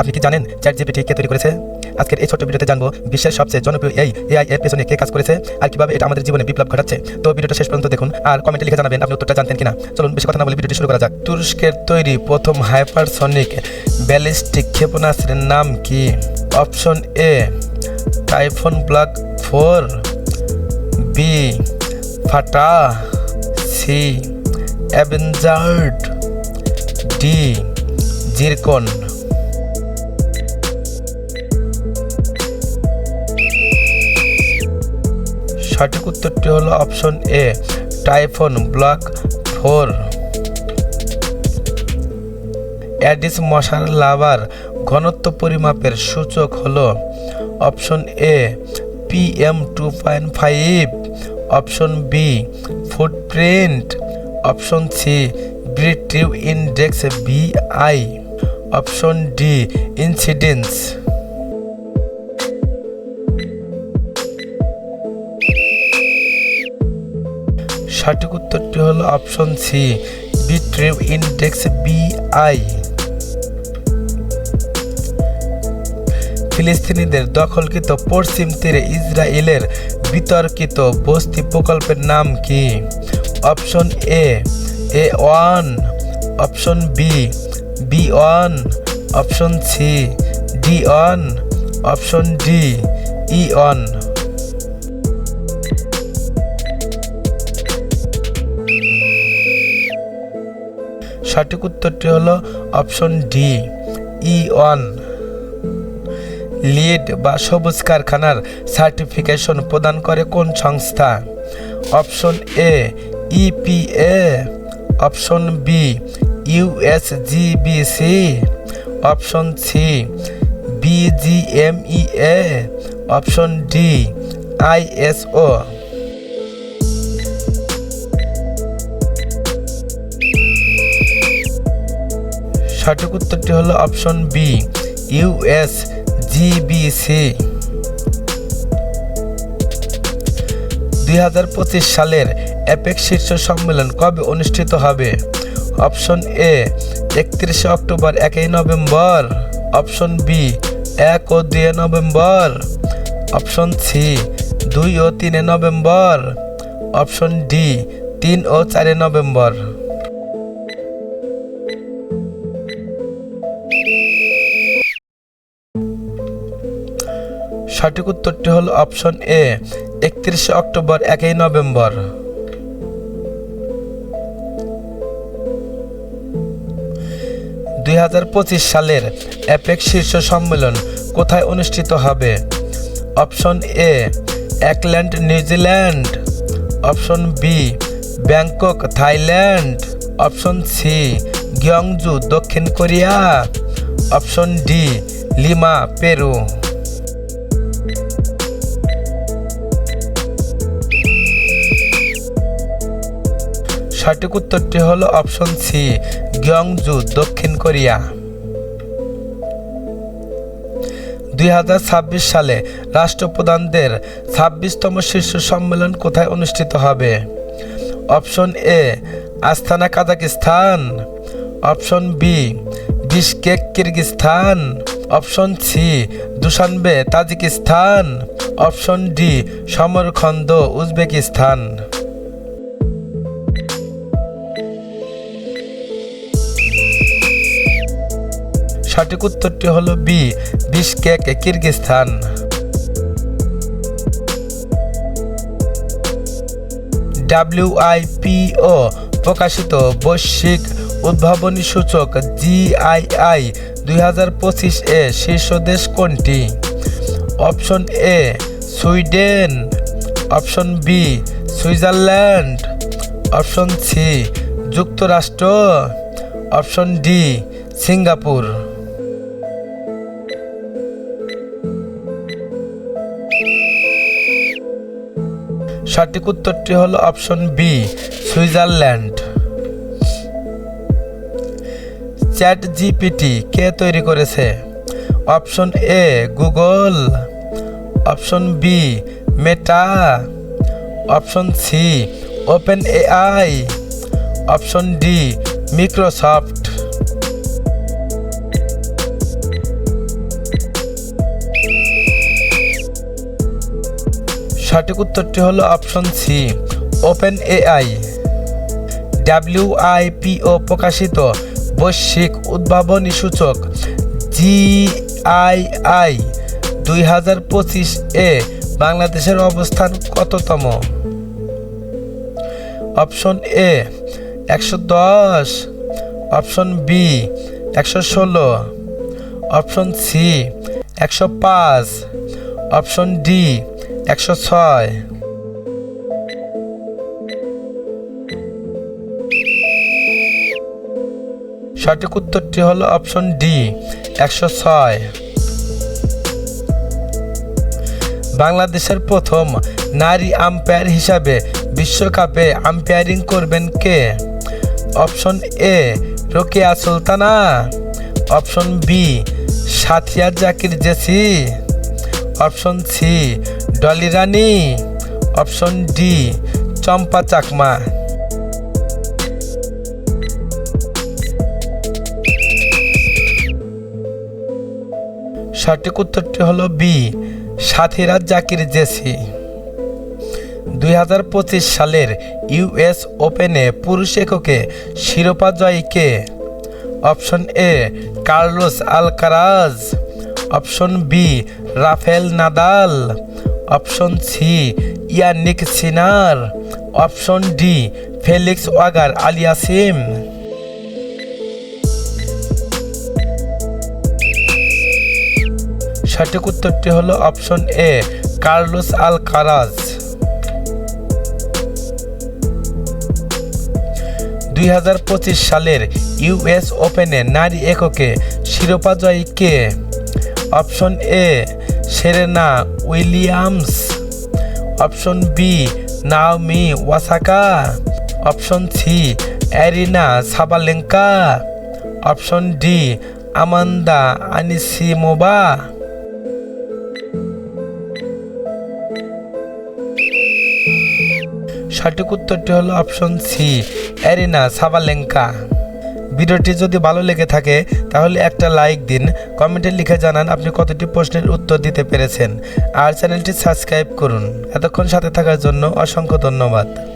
আপনি কি জানেন চ্যাট জিপিটি কে তৈরি করেছে? আজকের এই ছোট্ট ভিডিওতে জানব বিশ্বের সবচেয়ে জনপ্রিয় এই এআই এর পেছনে কে কাজ করেছে আর কীভাবে এটা আমাদের জীবনে বিপ্লব ঘটাচ্ছে। তো ভিডিওটা শেষ পর্যন্ত দেখুন আর কমেন্টে লিখে জানাবেন আপনি উত্তরটা জানতেন কিনা। চলুন বেশি কথা না বলে ভিডিওটি শুরু করা যাক। তুরস্কের তৈরি প্রথম হাইপারসনিক ব্যালিস্টিক ক্ষেপণাস্ত্রের নাম কি? Option A Typhon block four B Fattah C avenger D Zircon সঠিক উত্তরটি হলো option A, Typhon block four. Aedes মশার লাভার ঘনত্ব পরিমাপের সূচক হলো option A, PM two point five. Option B, footprint. Option C Breteau index BI option D, incidence. সঠিক উত্তরটি হলো অপশন সি বিট্রিভ ইন্ডেক্স বিআই ফিলিস্তিনিদের দখলকৃত পশ্চিম তীরে ইসরায়েলের বিতর্কিত বস্তি প্রকল্পের নাম কি? Option A A one option B B one option C D one option D E one সঠিক উত্তরটি হলো option D E one LEED বা সবুজ কারখানার সার্টিফিকেশন প্রদান করে কোন সংস্থা? Option A EPA option B USGBC option C BGMEA option D ISO সঠিক উত্তরটি হলো অপশন বি ইউএস জিবিসি দুই হাজার পঁচিশ সালের অ্যাপেক শীর্ষ সম্মেলন কবে অনুষ্ঠিত হবে? অপশন এ, একত্রিশে অক্টোবর, একই নভেম্বর। অপশন বি, এক ও দুই নভেম্বর। অপশন সি, দুই ও তিনে নভেম্বর। অপশন ডি, তিন ও চারে নভেম্বর। সঠিক উত্তরটি হলো অপশন এ, একত্রিশে অক্টোবর, একই নভেম্বর। দুই হাজার পঁচিশ সালের অ্যাপেক শীর্ষ সম্মেলন কোথায় অনুষ্ঠিত হবে? Option A, Auckland, New Zealand. Option B, Bangkok, Thailand. Option C Gyeongju দক্ষিণ Korea. Option D, Lima, Peru. সঠিক উত্তরটি হলো অপশন সি, গিয়ংজু, দক্ষিণ কোরিয়া। দুই হাজার ছাব্বিশ সালে রাষ্ট্রপ্রধানদের ছাব্বিশতম শীর্ষ সম্মেলন কোথায় অনুষ্ঠিত হবে? Option A, Astana, Kazakhstan. Option B Bishkek Kyrgyzstan. Option C, Dushanbe, Tajikistan. Option D, Samarkand, Uzbekistan. সঠিক উত্তরটি হলো বি বিশকেক কিরগিস্তান। ডাব্লিউআইপিও প্রকাশিত বৈশ্বিক উদ্ভাবনী সূচক জিআইআই দুই হাজার পঁচিশ এ শীর্ষ দেশ কোনটি? Option A Sweden. Option B Switzerland. Option C যুক্তরাষ্ট্র। Option D Singapore. সঠিক উত্তরটি হলো option B Switzerland. Chat GPT কে তৈরি করেছে? Option A Google. Option B Meta. Option C Open AI option D Microsoft সঠিক উত্তরটি হলো option C Open AI WIPO প্রকাশিত বৈশ্বিক উদ্ভাবনী সূচক জিআইআই দুই হাজার পঁচিশ এ বাংলাদেশের অবস্থান কততম? অপশন এ একশো দশ। অপশন বি একশো ষোলো। অপশন সি একশো পাঁচ। অপশন ডি একশো ছয়। সঠিক উত্তরটি হলো অপশন ডি, একশো ছয়। বাংলাদেশের প্রথম নারী আম্পায়ার হিসাবে বিশ্বকাপে আম্পায়ারিং করবেন কে? Option A, Rokeya Sultana. Option B, Sathira Jakir Jessy. Option C Dolly Rani option D Champa Chakma সঠিক উত্তরটি হলো বি সাথীরাজ জাকির জেসি। দুই হাজার পঁচিশ সালের ইউএস ওপেনে পুরুষ এককে শিরোপা জয়ী কে? Option A Carlos Alcaraz. Option B Rafael Nadal. Option C Jannik Sinner. Option D Felix Auger Aliassime. সঠিক উত্তরটি হলো অপশন এ কার্লোস আল কারাজ দুই হাজার পঁচিশ সালের ইউএস ওপেনে নারী এককে শিরোপা জয়ী কে? Option A Serena, Williams. Option B Naomi Osaka. Option C Aryna Sabalenka. Option D Amanda Anisimova. সঠিক উত্তরটি হলো অপশন সি অ্যারিনা সাবালেঙ্কা। ভিডিওটি যদি ভালো লেগে থাকে, তাহলে একটা লাইক দিন। কমেন্টে লিখে জানান আপনি কতটি প্রশ্নের উত্তর দিতে পেরেছেন। আর চ্যানেলটি সাবস্ক্রাইব করুন। এতক্ষণ সাথে থাকার জন্য অসংখ্য ধন্যবাদ।